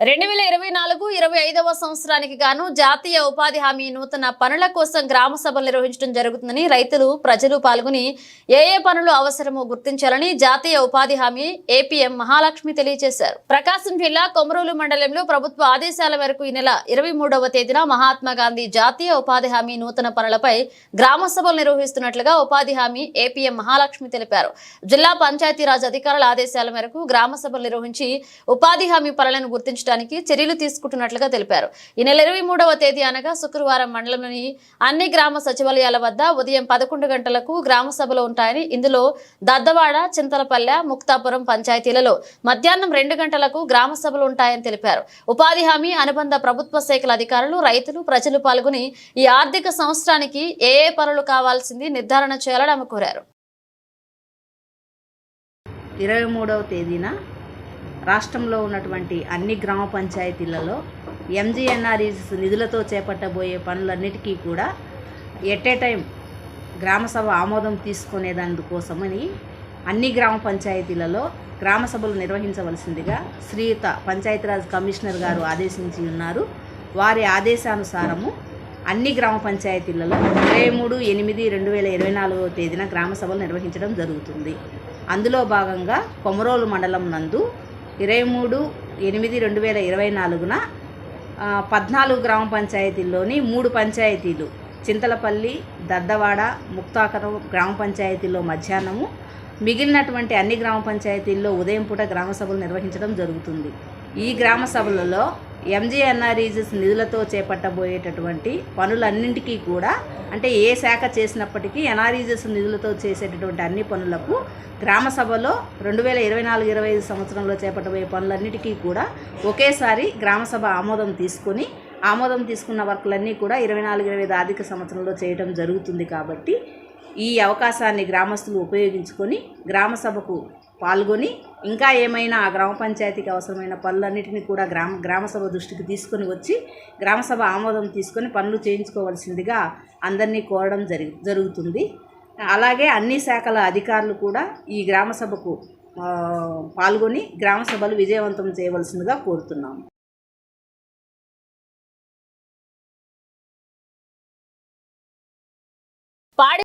రెండు వేల ఇరవై నాలుగు ఇరవై ఐదవ సంవత్సరానికి గాను జాతీయ ఉపాధి హామీ నూతన పనుల కోసం గ్రామ సభలు నిర్వహించడం జరుగుతుందని రైతులు ప్రజలు పాల్గొని ఏ ఏ పనులు అవసరమో గుర్తించాలని జాతీయ ఉపాధి హామీ ఏపీఎం మహాలక్ష్మి తెలియజేశారు. ప్రకాశం జిల్లా కొమరూలు మండలంలో ప్రభుత్వ ఆదేశాల మేరకు ఈ నెల ఇరవై మూడవ తేదీన మహాత్మా గాంధీ జాతీయ ఉపాధి హామీ నూతన పనులపై గ్రామ సభలు నిర్వహిస్తున్నట్లుగా ఉపాధి హామీ ఏపీఎం మహాలక్ష్మి తెలిపారు. జిల్లా పంచాయతీరాజ్ అధికారుల ఆదేశాల మేరకు గ్రామ సభలు నిర్వహించి ఉపాధి హామీ పనులను గుర్తించడానికి చర్యలు తీసుకుంటున్నట్లుగా తెలిపారు. ఈ నెల ఇరవై మూడవ తేదీ అనగా శుక్రవారం మండలంలోని అన్ని గ్రామ సచివాలయాల వద్ద ఉదయం పదకొండు గంటలకు గ్రామ సభలు ఉంటాయని ఇందులో దద్దవాడ చింతలపల్లె ముక్తాపురం పంచాయతీలలో మధ్యాహ్నం రెండు గంటలకు గ్రామ సభలు ఉంటాయని తెలిపారు. ఉపాధి హామీ అనుబంధ ప్రభుత్వ శాఖల అధికారులు రైతులు ప్రజలు పాల్గొని ఈ ఆర్థిక సంవత్సరానికి ఏ ఏ పనులు కావాల్సింది నిర్ధారణ చేయాలని ఆమె కోరారు. ఇరవై మూడవ తేదీన రాష్ట్రంలో ఉన్నటువంటి అన్ని గ్రామ పంచాయతీలలో ఎంజీఎన్ఆర్ఈస్ నిధులతో చేపట్టబోయే పనులన్నిటికీ కూడా ఎట్ ఏ టైం గ్రామ సభ ఆమోదం తీసుకునేదానికోసమని అన్ని గ్రామ పంచాయతీలలో గ్రామ సభలు నిర్వహించవలసిందిగా శ్రీయుత పంచాయతీరాజ్ కమిషనర్ గారు ఆదేశించి ఉన్నారు. వారి ఆదేశానుసారము అన్ని గ్రామ పంచాయతీలలో ఇరవై మూడు ఎనిమిది రెండు వేల ఇరవై నాలుగవ తేదీన గ్రామ సభలు నిర్వహించడం జరుగుతుంది. అందులో భాగంగా కొమరోలు మండలం నందు ఇరవై మూడు ఎనిమిది రెండు వేల ఇరవై నాలుగున పద్నాలుగు గ్రామ పంచాయతీల్లోని మూడు పంచాయతీలు. చింతలపల్లి దద్దవాడ ముక్తాకరం గ్రామ పంచాయతీల్లో మధ్యాహ్నము. మిగిలినటువంటి అన్ని గ్రామ పంచాయతీల్లో ఉదయం పూట గ్రామ సభలు నిర్వహించడం జరుగుతుంది. ఈ గ్రామ సభలలో ఎంజీఎన్ఆర్ఈజెస్ నిధులతో చేపట్టబోయేటటువంటి పనులన్నింటికీ కూడా అంటే ఏ శాఖ చేసినప్పటికీ ఎన్ఆర్ఈజెస్ నిధులతో చేసేటటువంటి అన్ని పనులకు గ్రామ సభలో రెండు వేల ఇరవై నాలుగు ఇరవై ఐదు సంవత్సరంలో చేపట్టబోయే పనులన్నిటికీ కూడా ఒకేసారి గ్రామ సభ ఆమోదం తీసుకొని ఆమోదం తీసుకున్న వర్కులన్నీ కూడా ఇరవై నాలుగు ఇరవై ఐదు ఆర్థిక సంవత్సరంలో చేయడం జరుగుతుంది కాబట్టి ఈ అవకాశాన్ని గ్రామస్తులు ఉపయోగించుకొని గ్రామ సభకు పాల్గొని ఇంకా ఏమైనా ఆ గ్రామ పంచాయతీకి అవసరమైన పనులన్నింటినీ కూడా గ్రామ గ్రామసభ దృష్టికి తీసుకొని వచ్చి గ్రామసభ ఆమోదం తీసుకొని పనులు చేయించుకోవాల్సిందిగా అందరినీ కోరడం జరి జరుగుతుంది. అలాగే అన్ని శాఖల అధికారులు కూడా ఈ గ్రామసభకు పాల్గొని గ్రామసభలు విజయవంతం చేయవలసిందిగా కోరుతున్నాము. పాడి